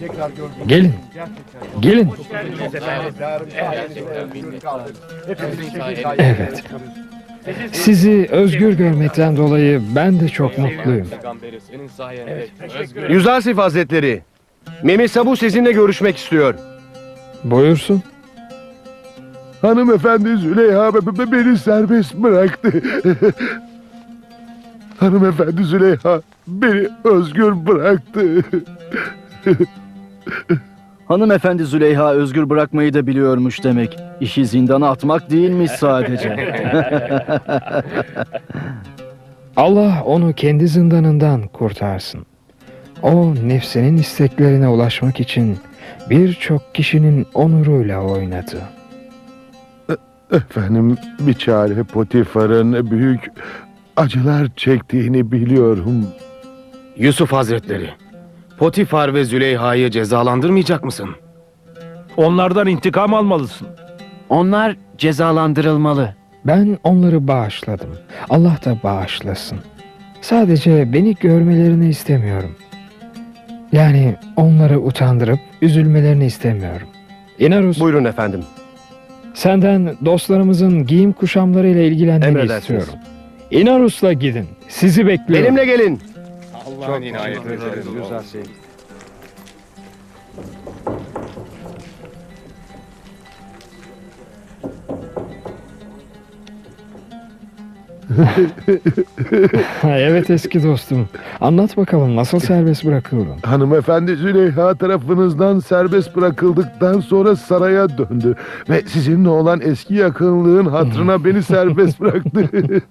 tekrar gördüm. Gelin. Gelin. Evet. Sizi özgür görmekten dolayı ben de çok mutluyum. Yüzasif Hazretleri, Memi Sabu sizinle görüşmek istiyor. Buyursun. Hanımefendi Züleyha be- be- beni serbest bıraktı. Hanımefendi Züleyha beni özgür bıraktı. Hanımefendi Züleyha özgür bırakmayı da biliyormuş demek. İşi zindana atmak değilmiş sadece. Allah onu kendi zindanından kurtarsın. O nefsinin isteklerine ulaşmak için birçok kişinin onuruyla oynadı. Efendim bir çare Potifar'ın büyük acılar çektiğini biliyorum. Yusuf Hazretleri, Potifar ve Züleyha'yı cezalandırmayacak mısın? Onlardan intikam almalısın. Onlar cezalandırılmalı. Ben onları bağışladım. Allah da bağışlasın. Sadece beni görmelerini istemiyorum. Yani onları utandırıp üzülmelerini istemiyorum. İnarus, Buyurun efendim. senden dostlarımızın giyim kuşamlarıyla ilgilenmeni Emredersiniz. istiyorum. İnarus'la gidin. Sizi bekliyorum. Benimle gelin. Ha, evet eski dostum. Anlat bakalım nasıl serbest bırakıldın? Hanımefendi Züleyha tarafınızdan serbest bırakıldıktan sonra saraya döndü. Ve sizinle olan eski yakınlığın hatırına beni serbest bıraktı.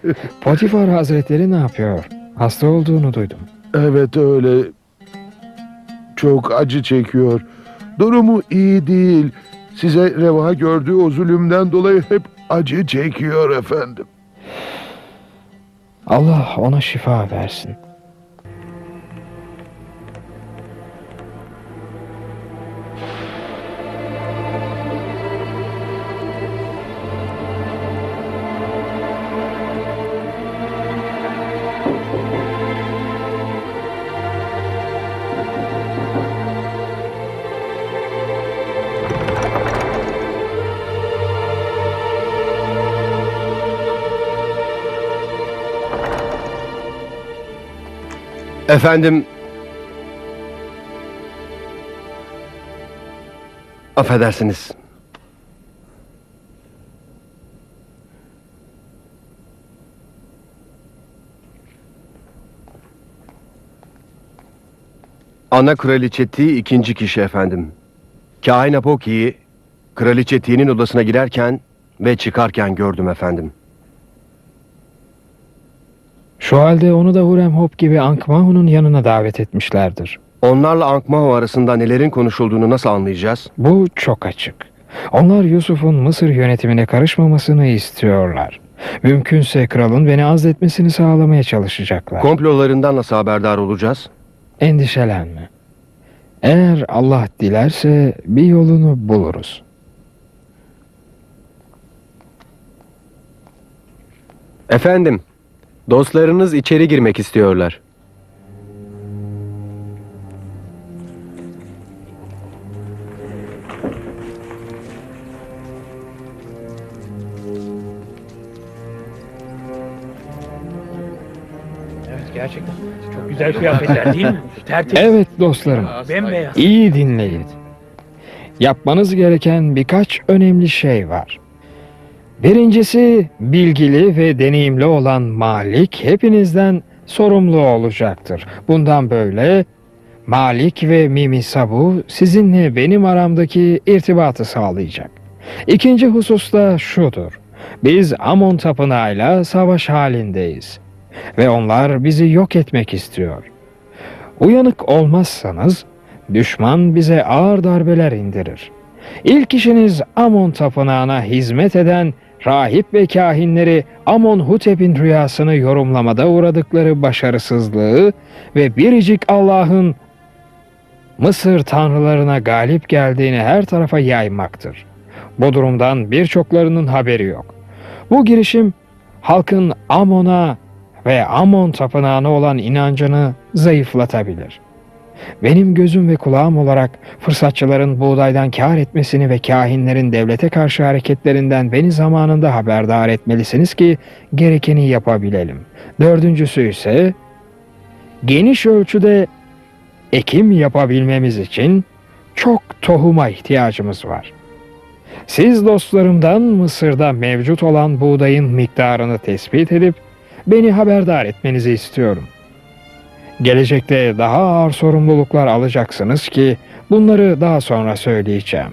Potifar Hazretleri ne yapıyor? Hasta olduğunu duydum. evet öyle. Çok acı çekiyor. Durumu iyi değil. Size reva gördüğü o zulümden dolayı hep acı çekiyor efendim. Allah ona şifa versin. Efendim... Affedersiniz. Ana kraliçe Ti ikinci kişi efendim. Kahin Apoki'yi kraliçe Ti'nin odasına girerken ve çıkarken gördüm efendim. Şu halde onu da Hurem Hop gibi Ankmahu'nun yanına davet etmişlerdir. Onlarla Ankmahu arasında nelerin konuşulduğunu nasıl anlayacağız? Bu çok açık. Onlar Yusuf'un Mısır yönetimine karışmamasını istiyorlar. Mümkünse kralın beni azletmesini sağlamaya çalışacaklar. Komplolarından nasıl haberdar olacağız? Endişelenme. Eğer Allah dilerse bir yolunu buluruz. Efendim, dostlarınız içeri girmek istiyorlar. Evet gerçekten. Çok güzel kıyafetler değil mi? Tertemiz. Evet dostlarım, Bembeyaz. iyi dinleyin. Yapmanız gereken birkaç önemli şey var. Birincisi bilgili ve deneyimli olan Malik hepinizden sorumlu olacaktır. Bundan böyle Malik ve Mimi Sabu sizinle benim aramdaki irtibatı sağlayacak. İkinci husus da şudur. Biz Amon tapınağıyla savaş halindeyiz ve onlar bizi yok etmek istiyor. Uyanık olmazsanız düşman bize ağır darbeler indirir. İlk işiniz Amon tapınağına hizmet eden rahip ve kahinleri Amon Hutep'in rüyasını yorumlamada uğradıkları başarısızlığı ve biricik Allah'ın Mısır tanrılarına galip geldiğini her tarafa yaymaktır. Bu durumdan birçoklarının haberi yok. Bu girişim halkın Amon'a ve Amon tapınağına olan inancını zayıflatabilir. Benim gözüm ve kulağım olarak fırsatçıların buğdaydan kâr etmesini ve kahinlerin devlete karşı hareketlerinden beni zamanında haberdar etmelisiniz ki gerekeni yapabilelim. Dördüncüsü ise geniş ölçüde ekim yapabilmemiz için çok tohuma ihtiyacımız var. Siz dostlarımdan Mısır'da mevcut olan buğdayın miktarını tespit edip beni haberdar etmenizi istiyorum. Gelecekte daha ağır sorumluluklar alacaksınız ki bunları daha sonra söyleyeceğim.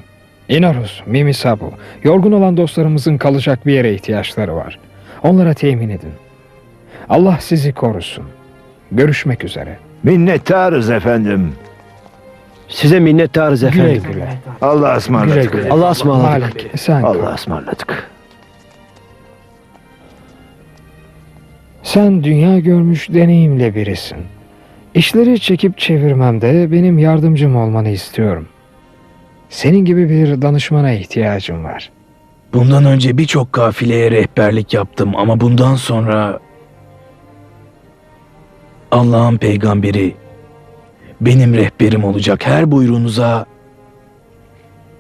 Inarus, Mimisabu, yorgun olan dostlarımızın kalacak bir yere ihtiyaçları var. Onlara temin edin. Allah sizi korusun. Görüşmek üzere. Minnettarız efendim. Size minnettarız Güle efendim. güle. Allah'a Güle ısmarladık. güle. Allah'a ısmarladık. Malik, sen kal. Allah'a ısmarladık. Sen dünya görmüş deneyimli birisin. İşleri çekip çevirmemde benim yardımcım olmanı istiyorum. Senin gibi bir danışmana ihtiyacım var. Bundan önce birçok kafileye rehberlik yaptım ama bundan sonra Allah'ın peygamberi benim rehberim olacak. Her buyruğunuza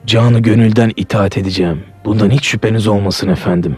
canı gönülden itaat edeceğim. Bundan hiç şüpheniz olmasın efendim.